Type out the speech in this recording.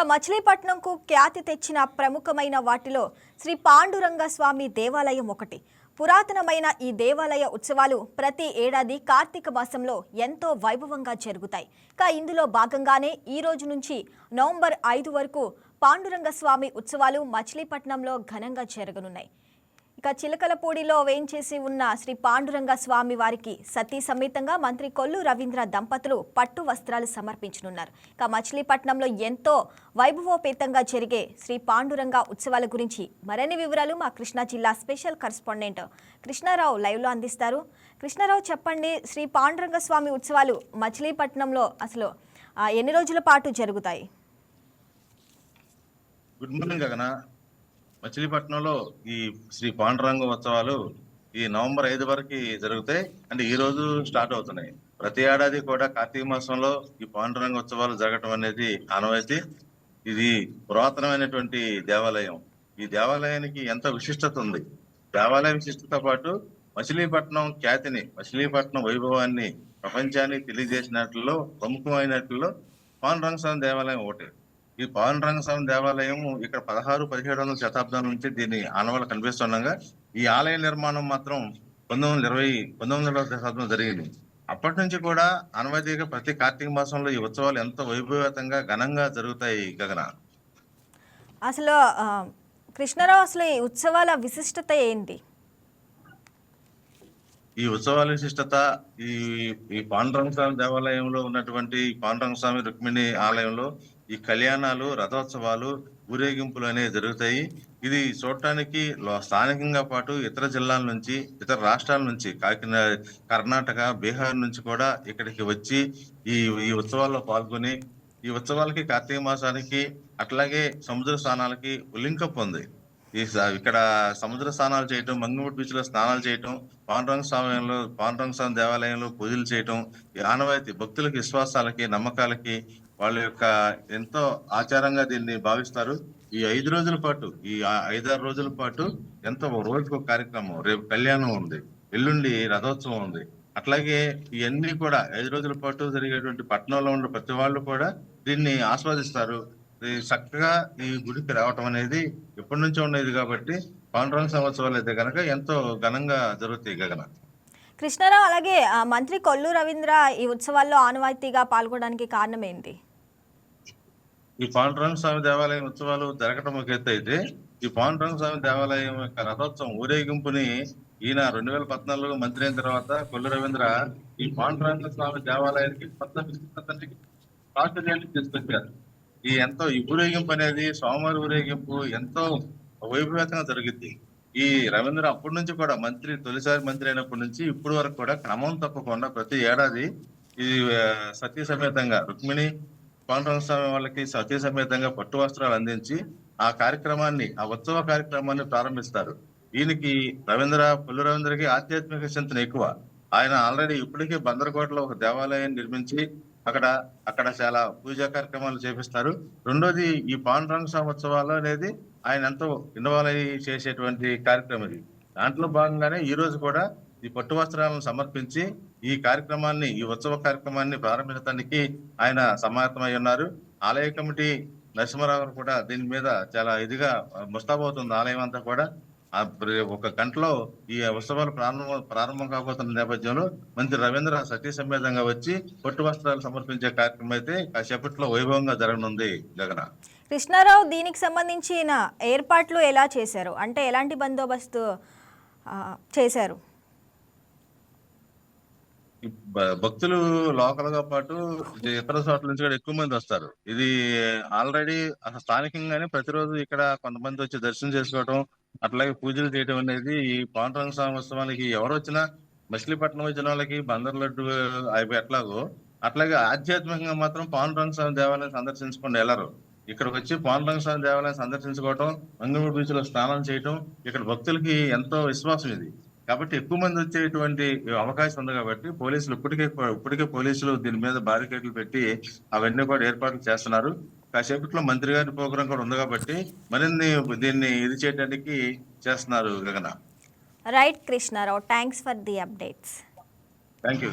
ఇక మచిలీపట్నంకు ఖ్యాతి తెచ్చిన ప్రముఖమైన వాటిలో శ్రీ పాండురంగ స్వామి దేవాలయం ఒకటి. పురాతనమైన ఈ దేవాలయ ఉత్సవాలు ప్రతి ఏడాది కార్తీక మాసంలో ఎంతో వైభవంగా జరుగుతాయి. ఇక ఇందులో భాగంగానే ఈ రోజు నుంచి నవంబర్ ఐదు వరకు పాండురంగ స్వామి ఉత్సవాలు మచిలీపట్నంలో ఘనంగా జరగనున్నాయి. ఇక చిలకలపూడిలో వేయించేసి ఉన్న శ్రీ పాండురంగ స్వామి వారికి సతీ సమేతంగా మంత్రి కొల్లు రవీంద్ర దంపతులు పట్టు వస్త్రాలు సమర్పించనున్నారు. ఇక మచిలీపట్నంలో ఎంతో వైభవోపేతంగా జరిగే శ్రీ పాండురంగ ఉత్సవాల గురించి మరిన్ని వివరాలు మా కృష్ణా జిల్లా స్పెషల్ కరెస్పాండెంట్ కృష్ణారావు లైవ్లో అందిస్తారు. కృష్ణారావు చెప్పండి శ్రీ పాండురంగ స్వామి ఉత్సవాలు మచిలీపట్నంలో అసలు ఎన్ని రోజుల పాటు జరుగుతాయి? గుడ్ మార్నింగ్ గగన. మచిలీపట్నంలో ఈ శ్రీ పాండురంగ ఉత్సవాలు ఈ నవంబర్ ఐదు వరకు జరుగుతాయి. అంటే ఈ రోజు స్టార్ట్ అవుతున్నాయి. ప్రతి ఏడాది కూడా కార్తీక మాసంలో ఈ పాండురంగ ఉత్సవాలు జరగటం అనేది ఆనవాయితీ. ఇది పురాతనమైనటువంటి దేవాలయం. ఈ దేవాలయానికి ఎంత విశిష్టత ఉంది? దేవాలయ విశిష్టత పాటు మచిలీపట్నం ఖ్యాతిని మచిలీపట్నం వైభవాన్ని ప్రపంచానికి తెలియజేసినట్లో ప్రముఖమైనట్లో పాండురంగ స్వామి దేవాలయం ఒకటి. ఈ పాండురంగ స్వామి దేవాలయం ఇక్కడ పదహారు పదిహేడు వందల శతాబ్దం నుంచి దీని ఆనవాళ్ళు కనిపిస్తుండగా ఈ ఆలయ నిర్మాణం మాత్రం పంతొమ్మిది వందల ఇరవై పంతొమ్మిది వందల శతాబ్దం జరిగింది. అప్పటి నుంచి కూడా అనవధిగా ప్రతి కార్తీక మాసంలో ఈ ఉత్సవాలు ఎంతో వైభవేతంగా ఘనంగా జరుగుతాయి గగన? అసలు కృష్ణారావు అసలు ఈ ఉత్సవాల విశిష్టత ఏంటి? ఈ ఉత్సవాల విశిష్టత ఈ ఈ పాండురంగ స్వామి దేవాలయంలో ఉన్నటువంటి పాండురంగ స్వామి రుక్మిణి ఆలయంలో ఈ కళ్యాణాలు రథోత్సవాలు ఊరేగింపులు అనేవి జరుగుతాయి. ఇది చూడటానికి స్థానికంగా పాటు ఇతర జిల్లాల నుంచి ఇతర రాష్ట్రాల నుంచి కాకినాడ కర్ణాటక బీహార్ నుంచి కూడా ఇక్కడికి వచ్చి ఈ ఈ ఉత్సవాల్లో పాల్గొని ఈ ఉత్సవాలకి కార్తీక మాసానికి అట్లాగే సముద్ర స్నానాలకి లింకప్ ఉంది. ఈ ఇక్కడ సముద్ర స్నానాలు చేయటం మంగమూడి బీచ్లో స్నానాలు చేయటం పాండురంగ స్వామిలో పాండురంగ స్వామి దేవాలయంలో పూజలు చేయటం ఈ ఆనవాయితీ భక్తులకి విశ్వాసాలకి నమ్మకాలకి వాళ్ళ యొక్క ఎంతో ఆచారంగా దీన్ని భావిస్తారు. ఈ ఐదు రోజుల పాటు ఈ ఐదారు రోజుల పాటు ఎంతో రోజుకు ఒక కార్యక్రమం. రేపు కళ్యాణం ఉంది ఎల్లుండి రథోత్సవం ఉంది. అట్లాగే ఇవన్నీ కూడా ఐదు రోజుల పాటు జరిగేటువంటి పట్టణంలో ఉన్న ప్రతి వాళ్ళు కూడా దీన్ని ఆస్వాదిస్తారు. చక్కగా ఈ గుడికి రావటం అనేది ఎప్పటి నుంచో ఉండేది కాబట్టి పాండురంగ సంవత్సరాలు అయితే కనుక ఎంతో ఘనంగా జరుగుతాయి గగన. కృష్ణారావు అలాగే ఆ, మంత్రి కొల్లు రవీంద్ర ఈ ఉత్సవాల్లో ఆనవాయితీగా పాల్గొనడానికి కారణం ఏంటి? ఈ పాండురంగ స్వామి దేవాలయం ఉత్సవాలు జరగటం ఒక ఎత్తు అయితే ఈ పాండురంగ స్వామి దేవాలయం యొక్క రథోత్సవం ఊరేగింపుని ఈయన రెండు వేల పద్నాలుగులో మంత్రి అయిన తర్వాత కొల్లు రవీంద్ర ఈ పాండురంగ స్వామి దేవాలయానికి కొత్త విశిష్టతని ప్రాచుర్యాన్ని తీసుకొచ్చారు ఈ ఎంతో ఈ ఊరేగింపు అనేది స్వామివారి ఊరేగింపు ఎంతో వైభవేతంగా జరుగుద్ది ఈ రవీంద్ర అప్పటి నుంచి కూడా మంత్రి తొలిసారి మంత్రి అయినప్పటి నుంచి ఇప్పటి వరకు కూడా క్రమం తప్పకుండా ప్రతి ఏడాది ఈ సతీ సమేతంగా రుక్మిణి పాండురంగ స్వామి వాళ్ళకి సతీ సమేతంగా పట్టు వస్త్రాలు అందించి ఆ కార్యక్రమాన్ని ఆ ఉత్సవ కార్యక్రమాన్ని ప్రారంభిస్తారు. ఈయనకి రవీంద్ర పుల్లు రవీంద్రకి ఆధ్యాత్మిక చింతన ఎక్కువ. ఆయన ఆల్రెడీ ఇప్పటికే బందరకోటలో ఒక దేవాలయం నిర్మించి అక్కడ అక్కడ చాలా పూజా కార్యక్రమాలు చేపిస్తారు. రెండోది ఈ పాండురంగ స్వామి ఉత్సవాలు అనేది ఆయన ఎంతో ఇన్వాల్వ్ అయ్యి చేసేటువంటి కార్యక్రమం ఇది. దాంట్లో భాగంగానే ఈ రోజు కూడా ఈ పట్టు వస్త్రాలను సమర్పించి ఈ కార్యక్రమాన్ని ఈ ఉత్సవ కార్యక్రమాన్ని ప్రారంభించడానికి ఆయన సమాయత్తమై ఉన్నారు. ఆలయ కమిటీ నరసింహారావు గారు కూడా దీని మీద చాలా ఇదిగా ముస్తాబవుతుంది ఆలయం అంతా కూడా ప్ర- ఒక గంటలో ఈ ఉత్సవాలు ప్రారంభం ప్రారంభం కాబోతున్న నేపథ్యంలో మంత్రి రవీంద్ర సతీ సమేతంగా వచ్చి పట్టు వస్త్రాలు సమర్పించే కార్యక్రమం అయితే కాసేపట్లో వైభవంగా జరగనుంది జగన్. కృష్ణారావు దీనికి సంబంధించిన ఏర్పాట్లు ఎలా చేశారు? అంటే ఎలాంటి బందోబస్తు చేశారు? భక్తులు లోకల్గా పాటు ఇతర చోట్ల నుంచి కూడా ఎక్కువ మంది వస్తారు. ఇది ఆల్రెడీ స్థానికంగానే ప్రతిరోజు ఇక్కడ కొంతమంది వచ్చి దర్శనం చేసుకోవటం అట్లాగే పూజలు చేయడం అనేది ఈ పాండురంగ స్వామి ఉత్సవానికి ఎవరు వచ్చినా మచిలీపట్నం వచ్చిన వాళ్ళకి బందర్ లడ్డు అవి ఎట్లాగో అట్లాగే ఆధ్యాత్మికంగా మాత్రం పాండురంగ స్వామి దేవాలయం సందర్శించకుండా వెళ్ళరు ఇక్కడికి వచ్చి పాండురంగ స్వామి దేవాలయం సందర్శించుకోవటం మంగళూరు బీచ్లో స్నానం చేయటం ఇక్కడ భక్తులకి ఎంతో విశ్వాసం ఇది. కాబట్టి ఎక్కువ మంది వచ్చేటువంటి అవకాశం ఉంది కాబట్టి పోలీసులు ఇప్పటికే ఇప్పటికే పోలీసులు దీని మీద బారికేడ్లు పెట్టి అవన్నీ కూడా ఏర్పాట్లు చేస్తున్నారు. కాసేపట్లో మంత్రి గారి ప్రోగ్రాం కూడా ఉంది కాబట్టి మరిన్ని దీన్ని ఇది చేయడానికి చేస్తున్నారు Gagana. Right Krishna Rao thanks for the updates thank you